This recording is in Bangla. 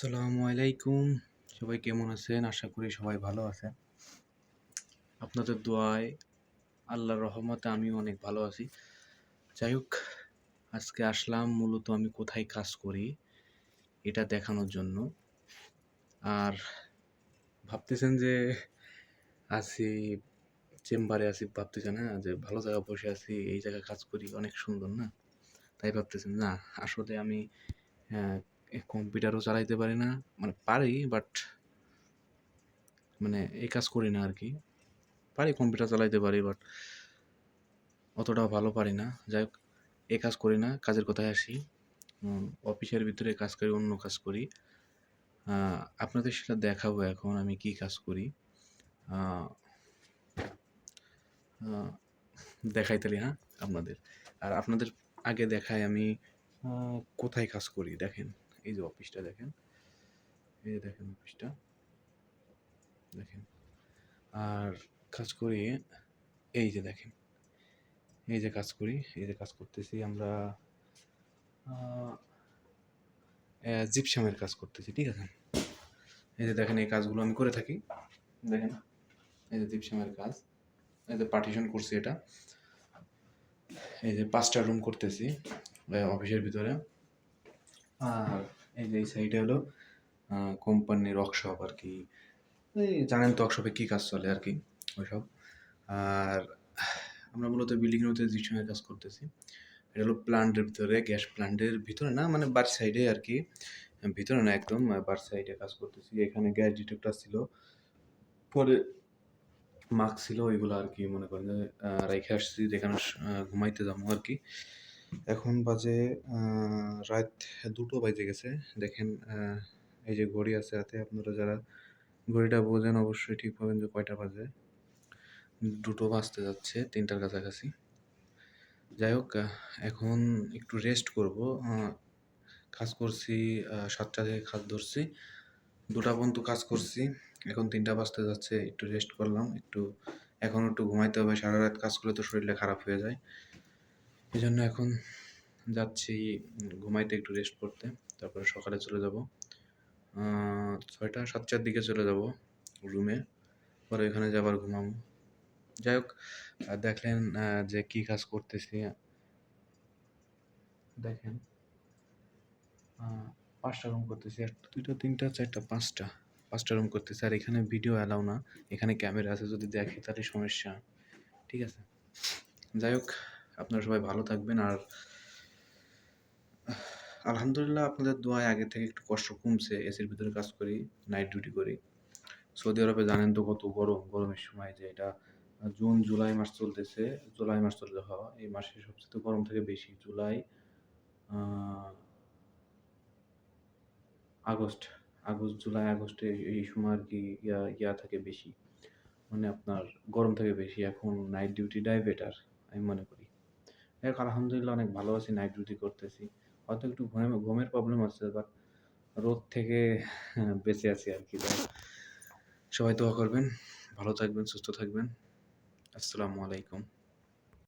আসসালামু আলাইকুম। সবাই কেমন আছেন? আশা করি সবাই ভালো আছেন। আপনাদের দোয়ায় আল্লাহর রহমতে আমিও অনেক ভালো আছি। যাই হোক, আজকে আসলাম মূলত আমি কোথায় কাজ করি, এটা দেখানোর জন্য। আর ভাবতেছেন যে আছি, চেম্বারে আছি, ভাবতেছেন হ্যাঁ যে ভালো জায়গায় বসে আছি, এই জায়গায় কাজ করি, অনেক সুন্দর, না? তাই ভাবতেছেন, না, আসলে আমি কম্পিউটারও চালাইতে পারি না। মানে পারি বাট মানে এই কাজ করি না আর কি পারি কম্পিউটার চালাইতে পারি বাট অতটাও ভালো পারি না। যাই হোক এ কাজ করি না, কাজের কথায় আসি। অফিসের ভিতরে কাজ করি, অন্য কাজ করি। আপনাদের সেটা দেখাবো এখন আমি কি কাজ করি। দেখাই তাহলে হ্যাঁ আপনাদের। আর আপনাদের আগে দেখাই আমি কোথায় কাজ করি, দেখেন। এই যে অফিসটা দেখেন, এই যে দেখেন অফিসটা দেখেন। আর কাজ করি, এই যে দেখেন, এই যে কাজ করি, এই যে কাজ করতেছি আমরা জিপসামের কাজ করতেছি, ঠিক আছে? এই যে দেখেন এই কাজগুলো আমি করে থাকি, দেখেন, এই যে জিপসামের কাজ, এই যে পার্টিশন করছি এটা। এই যে পাঁচটা রুম করতেছি অফিসের ভিতরে। আর এই যে এই সাইডে হলো কোম্পানির ওয়ার্কশপ আর কি। এই জানেন তো ওয়ার্কশপে কী কাজ চলে আর কি, ওইসব। আর আমরা মূলত বিল্ডিংয়ের মধ্যে জিপসামের কাজ করতেছি। এটা হলো প্ল্যান্টের ভিতরে গ্যাস প্ল্যান্টের ভিতরে না মানে বার সাইডে আর কি। ভিতরে না একদম বার সাইডে কাজ করতেছি। এখানে গ্যাস ডিটেক্টর ছিল, পরে মাস্ক ছিল, ওইগুলো আর কি মনে করেন যে রাইখে আসছি, যেখানে ঘুমাইতে যাব আর কি। এখন বাজে রাত দুটো বাজে গেছে। দেখেন এই যে ঘড়ি আছে হাতে আপনারা যারা ঘড়িটা বোঝেন অবশ্যই ঠিক পাবেন যে কয়টা বাজে। দুটো বাজতে যাচ্ছে, তিনটার কাছাকাছি। যাই হোক এখন একটু রেস্ট করব। কাজ করছি সাতটা থেকে কাজ ধরছি। দুটা পর্যন্ত কাজ করছি। এখন তিনটা বাজতে যাচ্ছে, একটু রেস্ট করলাম। একটু, এখন একটু ঘুমাইতে হবে। সারা রাত কাজ করলে তো শরীরটা খারাপ হয়ে যায়। এই জন্য এখন যাচ্ছি, ঘুমাইতে একটু রেস্ট করতে। তারপরে সকালে চলে যাব। ছয়টা, সাতটার দিকে চলে যাব রুমে পরে ওখানে যাবার ঘুমাবো। যাই হোক দেখলেন যে কি কাজ করতেছি। দেখেন পাঁচটা রুম করতেছি। একটা দুইটা, তিনটা, চারটা, পাঁচটা। পাঁচটা রুম করতেছি। আর এখানে ভিডিও অ্যালাউ না। এখানে ক্যামেরা আছে, যদি দেখে তাহলে সমস্যা। ঠিক আছে? যাই হোক আপনারা সবাই ভালো থাকবেন। আর আলহামদুলিল্লাহ আপনাদের দোয়ায় আগে থেকে একটু কষ্ট কমছে এসির ভিতরে কাজ করি নাইট ডিউটি করি। সৌদি আরবে জানেন তো কত গরম, গরমের সময় যে এটা জুন, জুলাই মাস চলতেছে, জুলাই মাস চলতে হওয়া, এই মাসে সবচেয়ে গরম থেকে বেশি, জুলাই আগস্ট আগস্ট, জুলাই, আগস্টে এই সময় আর কি ইয়া ইয়া থাকে বেশি। মানে আপনার গরম থেকে বেশি, এখন নাইট ডিউটিটাই বেটার আমি মনে করি। দেখ আলহামদুলিল্লাহ অনেক ভালো আছি নাইট ডিউটি করতেছি। হয়তো একটু ঘুমের ঘুমের প্রবলেম আছে বাট রোদ থেকে বেঁচে আছি আর কি। সবাই দোয়া করবেন, ভালো থাকবেন, সুস্থ থাকবেন। আসসালামু আলাইকুম।